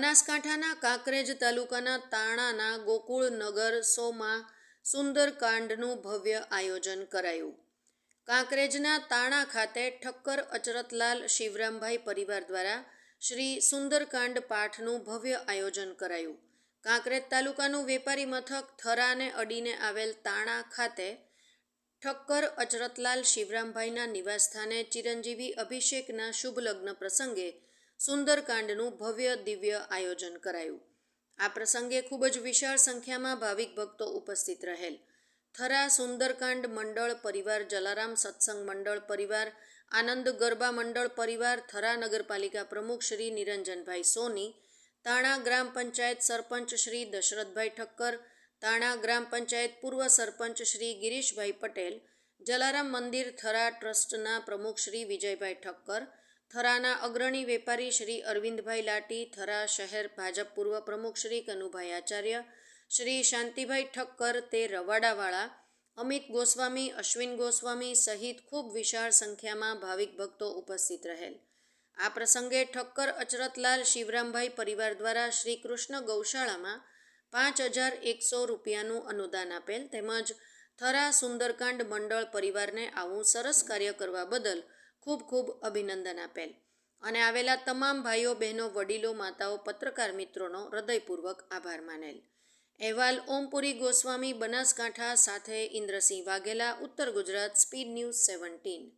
બનાસકાંઠાના કાંકરેજ તાલુકાના તાણાના ગોકુળનગર સોમાં સુંદરકાંડનું ભવ્ય આયોજન કરાયું. કાંકરેજના તાણા ખાતે ઠક્કર અચરતલાલ શિવરામભાઈ પરિવાર દ્વારા શ્રી સુંદરકાંડ પાઠનું ભવ્ય આયોજન કરાયું. કાંકરેજ તાલુકાનું વેપારી મથક થરાને અડીને આવેલ તાણા ખાતે ઠક્કર અચરતલાલ શિવરામભાઈના નિવાસસ્થાને ચિરંજીવી અભિષેકના શુભ લગ્ન પ્રસંગે સુંદરકાંડનું ભવ્ય દિવ્ય આયોજન કરાયું. આ પ્રસંગે ખૂબ જ વિશાળ સંખ્યામાં ભાવિક ભક્તો ઉપસ્થિત રહેલ. થરા સુંદરકાંડ મંડળ પરિવાર, જલારામ સત્સંગ મંડળ પરિવાર, આનંદ ગરબા મંડળ પરિવાર, થરા નગરપાલિકા પ્રમુખ શ્રી નિરંજનભાઈ સોની, તાણા ગ્રામ પંચાયત સરપંચ શ્રી દશરથભાઈ ઠક્કર, તાણા ગ્રામ પંચાયત પૂર્વ સરપંચ શ્રી ગિરીશભાઈ પટેલ, જલારામ મંદિર થરા ટ્રસ્ટના પ્રમુખ શ્રી વિજયભાઈ ઠક્કર થરાના અગ્રણી વેપારી શ્રી અરવિંદભાઈ લાટી, થરા શહેર ભાજપ પૂર્વ પ્રમુખ શ્રી કનુભાઈ આચાર્ય, શ્રી શાંતિભાઈ ઠક્કર તે રવાડાવાળા, અમિત ગોસ્વામી, અશ્વિન ગોસ્વામી સહિત ખૂબ વિશાળ સંખ્યામાં ભાવિક ભક્તો ઉપસ્થિત રહેલ. આ પ્રસંગે ઠક્કર, અચરતલાલ, શિવરામભાઈ પરિવાર દ્વારા શ્રી કૃષ્ણ ગૌશાળામાં પાંચ હજાર એકસો રૂપિયાનું અનુદાન આપેલ તેમજ થરા સુંદરકાંડ મંડળ પરિવારને આવું સરસ કાર્ય કરવા બદલ ખૂબ ખૂબ અભિનંદન આપેલ. અને આવેલા તમામ ભાઈઓ, બહેનો, વડીલો, માતાઓ, પત્રકાર મિત્રોનો હૃદયપૂર્વક આભાર માનેલ. અહેવાલ ઓમપુરી ગોસ્વામી, બનાસકાંઠા, સાથે ઇન્દ્રસિંહ વાઘેલા, ઉત્તર ગુજરાત, સ્પીડ ન્યૂઝ સેવન્ટીન.